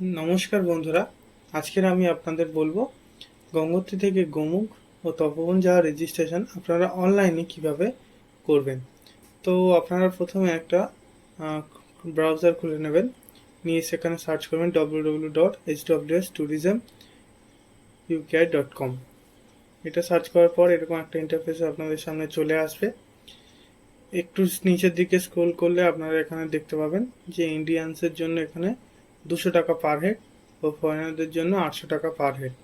নমস্কার বন্ধুরা, আজকের আমি আপনাদের বলব গঙ্গোত্রী থেকে গোমুখ ও তপবন যাওয়ার রেজিস্ট্রেশন আপনারা অনলাইনে কীভাবে করবেন। তো আপনারা প্রথমে একটা ব্রাউজার খুলে নেবেন, নিয়ে সেখানে সার্চ করবেন W W dot H W S tourism UKI dot com এটা সার্চ করার পর এরকম একটা ইন্টারফেস আপনাদের সামনে চলে আসবে। একটু নিচের দিকে স্ক্রোল করলে আপনারা এখানে দেখতে পাবেন যে ইন্ডিয়ানসের জন্য এখানে দুশো টাকা পার হেড ও ফরেনারদের জন্য আটশো টাকা পার হেড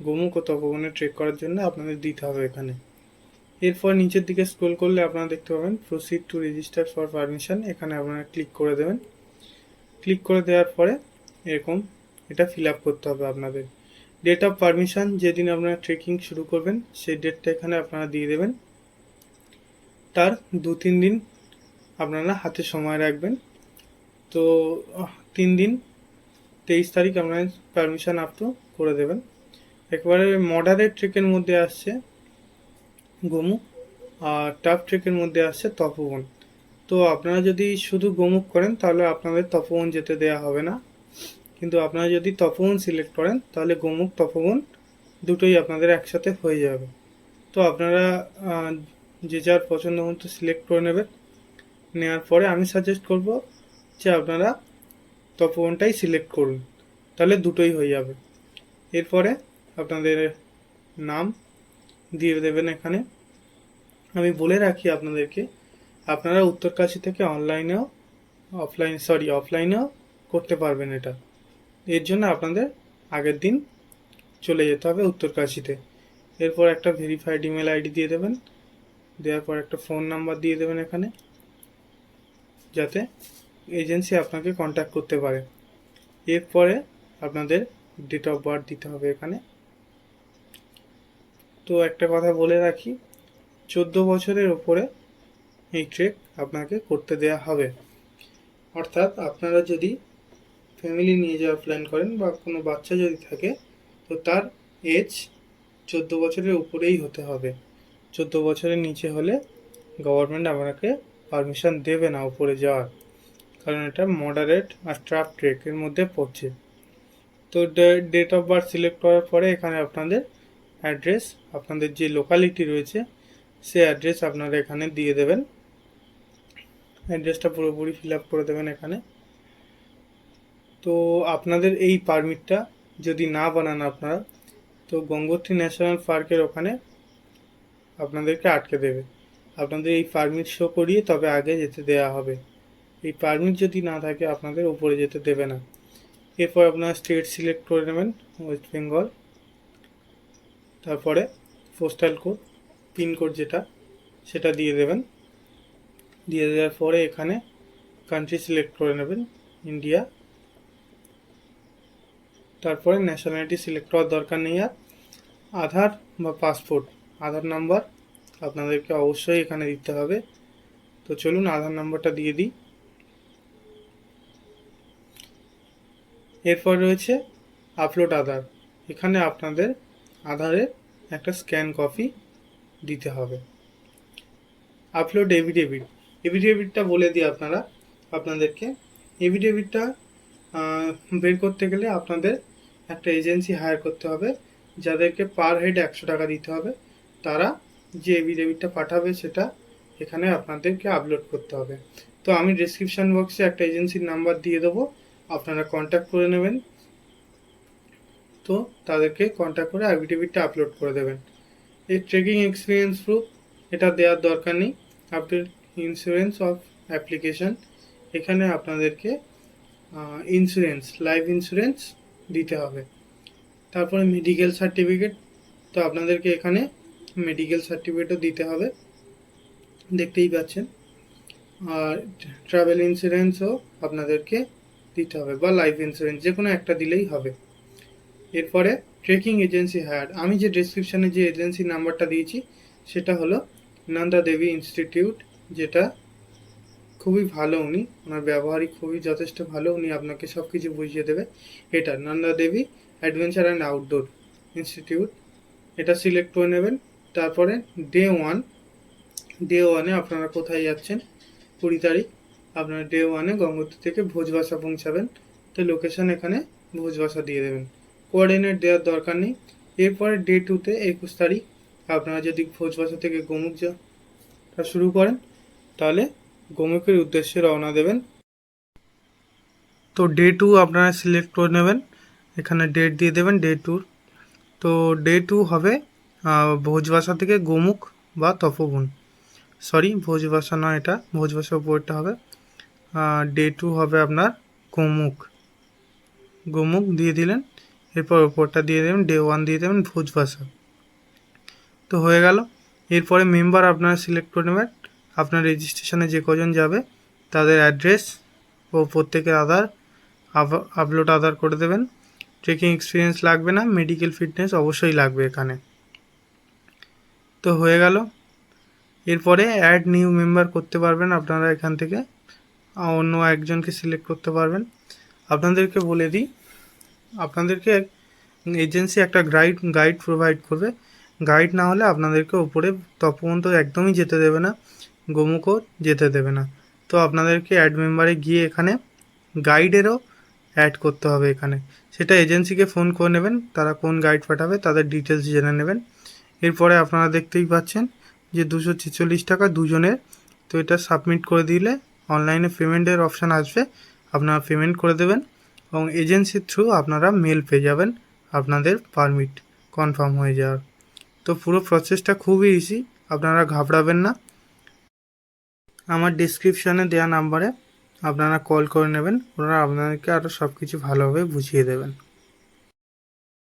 গোমুখ ও তপবনে ট্রেক করার জন্য আপনাদের দিতে হবে এখানে। এরপর নিচের দিকে স্ক্রোল করলে আপনারা দেখতে পাবেন proceed to register for permission এখানে আপনারা ক্লিক করে দেবেন। ক্লিক করে দেওয়ার পরে এরকম এটা ফিল আপ করতে হবে আপনাদের। ডেট অফ পারমিশন যেদিন আপনারা ট্রেকিং শুরু করবেন, সেই ডেটটা এখানে আপনারা দিয়ে দেবেন। তার দু তিন দিন আপনারা হাতে সময় রাখবেন। তো তিন দিন তেইশ তারিখ আপনারা পারমিশন আপ টু করে দেবেন। একবারে মডারেট ট্রেকের মধ্যে আসছে গোমুখ, আর টাফ ট্রেকের মধ্যে আসছে তপবন। তো আপনারা যদি শুধু গোমুখ করেন, তাহলে আপনাদের তপবন যেতে দেওয়া হবে না। কিন্তু আপনারা যদি তপবন সিলেক্ট করেন, তাহলে গোমুখ, তপবন দুটোই আপনাদের একসাথে হয়ে যাবে। তো আপনারা যে যার পছন্দ মতো সিলেক্ট করে নেবেন। নেওয়ার পরে আমি সাজেস্ট করব যে আপনারা তপবনটাই সিলেক্ট করুন। তাহলে দুটোই হয়ে যাবে। এরপরে আপনাদের নাম দিয়ে দেবেন এখানে। আমি বলে রাখি আপনাদেরকে, আপনারা উত্তরকাশি থেকে অনলাইনেও অফলাইন সরি অফলাইনেও করতে পারবেন এটা। এর জন্য আপনাদের আগের দিন চলে যেতে হবে উত্তরকাশিতে। এরপর একটা ভেরিফাইড ইমেল আইডি দিয়ে দেবেন। দেওয়ার পর একটা ফোন নাম্বার দিয়ে দেবেন এখানে। যাতে এজেন্সি আপনাকে কন্ট্যাক্ট করতে পারে। এরপরে আপনাদের ডেট অফ বার্থ দিতে হবে এখানে। তো একটা কথা বলে রাখি, চোদ্দ বছরের ওপরে এই ট্রেক আপনাকে করতে দেয়া হবে। অর্থাৎ আপনারা যদি ফ্যামিলি নিয়ে যাওয়ার প্ল্যান করেন বা কোনো বাচ্চা যদি থাকে, তো তার এজ চোদ্দ বছরের উপরেই হতে হবে। চোদ্দ বছরের নিচে হলে গভর্নমেন্ট আপনাকে পারমিশন দেবে না উপরে যাওয়ার। কারণ এটা মডারেট আর ট্রাফ ট্রেকের মধ্যে পড়ছে। তো ডেট অফ বার্থ সিলেক্ট করার পরে এখানে আপনাদের অ্যাড্রেস আপনাদের যে লোকালিটি রয়েছে সে অ্যাড্রেস আপনারা এখানে দিয়ে দেবেন। অ্যাড্রেসটা পুরোপুরি ফিল আপ করে দেবেন এখানে। তো আপনাদের এই পারমিটটা যদি না বানান আপনারা, তো গঙ্গোত্রী ন্যাশনাল পার্কের ওখানে আপনাদেরকে আটকে দেবে। আপনাদের এই পারমিট শো করিয়ে তবে আগে যেতে দেওয়া হবে। এই পারমিট যদি না থাকে আপনাদের উপরে যেতে দেবে না। এরপর আপনারা স্টেট সিলেক্ট করে নেবেন ওয়েস্ট বেঙ্গল তারপরে পোস্টাল কোড পিনকোড যেটা, সেটা দিয়ে দেবেন। দিয়ে দেওয়ার পরে এখানে কান্ট্রি সিলেক্ট করে নেবেন ইন্ডিয়া তারপরে ন্যাশনালিটি সিলেক্ট করার দরকার নেই আর আধার বা পাসপোর্ট আধার নাম্বার আপনাদেরকে অবশ্যই এখানে দিতে হবে। তো চলুন আধার নাম্বারটা দিয়ে দিই। এরপর রয়েছে আপলোড আধার। এখানে আপনাদের আধারের একটা স্ক্যান কপি দিতে হবে। আপলোড এভিডেভিট এভিডেভিটটা বলে দিই আপনারা, আপনাদেরকে। এভিডেভিটটা বের করতে গেলে আপনাদের একটা এজেন্সি হায়ার করতে হবে, যাদেরকে পার হেড একশো টাকা দিতে হবে। তারা যে এভিডেভিটটা পাঠাবে সেটা এখানে আপনাদেরকে আপলোড করতে হবে। তো আমি ডিসক্রিপশন বক্সে একটা এজেন্সির নাম্বার দিয়ে দেবো। আপনারা কন্ট্যাক্ট করে নেবেন। তো তাদেরকে কন্ট্যাক্ট করে অ্যাফিডেভিটটা আপলোড করে দেবেন। এই ট্রেকিং এক্সপিরিয়েন্স প্রুফ এটা দেওয়ার দরকার নেই। আপনার ইন্স্যুরেন্স অফ অ্যাপ্লিকেশন এখানে আপনাদেরকে ইন্স্যুরেন্স লাইফ ইন্স্যুরেন্স দিতে হবে। তারপরে মেডিকেল সার্টিফিকেট তো আপনাদেরকে এখানে মেডিকেল সার্টিফিকেটও দিতে হবে। দেখতেই পাচ্ছেন। আর ট্রাভেল ইন্স্যুরেন্সও আপনাদেরকে দিতে হবে বা লাইফ ইন্স্যুরেন্স যে কোনো একটা দিলেই হবে। এরপরে ট্রেকিং এজেন্সি হায়ার আমি যে ডেসক্রিপশানে যে এজেন্সির নাম্বারটা দিয়েছি, সেটা হলো নন্দা দেবী ইনস্টিটিউট যেটা খুবই ভালো উনি। ওনার ব্যবহারিক খুবই যথেষ্ট ভালো। উনি আপনাকে সব কিছু বুঝিয়ে দেবে। এটা Nanda Devi adventure and outdoor institute এটা সিলেক্ট করে নেবেন। তারপরে ডে ওয়ান ডে ওয়ানে আপনারা কোথায় যাচ্ছেন? কুড়ি তারিখ। আপনারা ডে ওয়ানে গঙ্গোত্রী থেকে ভোজবাসা পৌঁছাবেন। তো লোকেশন এখানে ভোজ বাসা দিয়ে দেবেন। কোঅর্ডিনেট দেওয়ার দরকার নেই। এরপরে ডে টুতে একুশ তারিখ আপনারা যদি ভোজ বাসা থেকে গোমুখ যাত্রা শুরু করেন, তাহলে গোমুখের উদ্দেশ্যে রওনা দেবেন। তো ডে টু আপনারা সিলেক্ট করে নেবেন। এখানে ডেট দিয়ে দেবেন ডে টুর তো ডে টু হবে ভোজবাসা থেকে গোমুখ বা তপবন। সরি ভোজবাসা নয় এটা, ভোজবাসা উপরটা হবে। ডে টু হবে আপনার গোমুখ। গোমুখ দিয়ে দিলেন, এরপর ওপরটা দিয়ে দেবেন ডে ওয়ান দিয়ে দেবেন ভোজবাসা তো হয়ে গেল। এরপরে মেম্বার আপনারা সিলেক্ট করে নেবেন। আপনার রেজিস্ট্রেশনে যে কজন যাবে, তাদের অ্যাড্রেস ও প্রত্যেকের আধার আপলোড আধার করে দেবেন। ট্রেকিং এক্সপিরিয়েন্স লাগবে না মেডিকেল ফিটনেস অবশ্যই লাগবে এখানে। তো হয়ে গেল। এরপরে অ্যাড নিউ মেম্বার করতে পারবেন আপনারা এখান থেকে। অন্য একজনকে সিলেক্ট করতে পারবেন। আপনাদেরকে বলে দিই, আপনাদেরকে এজেন্সি একটা গাইড গাইড প্রোভাইড করবে। গাইড না হলে আপনাদেরকে উপরে তপবন্ত একদমই যেতে দেবে না, গোমুখও যেতে দেবে না। তো আপনাদেরকে অ্যাড মেম্বারে গিয়ে এখানে গাইডেরও অ্যাড করতে হবে এখানে। সেটা এজেন্সিকে ফোন করে নেবেন, তারা কোন গাইড পাঠাবে তাদের ডিটেলস জেনে নেবেন। এরপরে আপনারা দেখতেই পাচ্ছেন যে দুশো ছেচল্লিশ টাকা দুজনের, তো এটা সাবমিট করে দিলে অনলাইনে পেমেন্টের অপশান আসবে, আপনারা পেমেন্ট করে দেবেন এবং এজেন্সির থ্রু আপনারা মেল পেয়ে যাবেন আপনাদের পারমিট কনফার্ম হয়ে যাওয়ার। তো পুরো প্রসেসটা খুবই ইজি আপনারা ঘাবড়াবেন না। আমার ডিসক্রিপশানে দেওয়া নাম্বারে আপনারা কল করে নেবেন, ওনারা আপনাদেরকে আরও সব কিছু ভালোভাবে বুঝিয়ে দেবেন।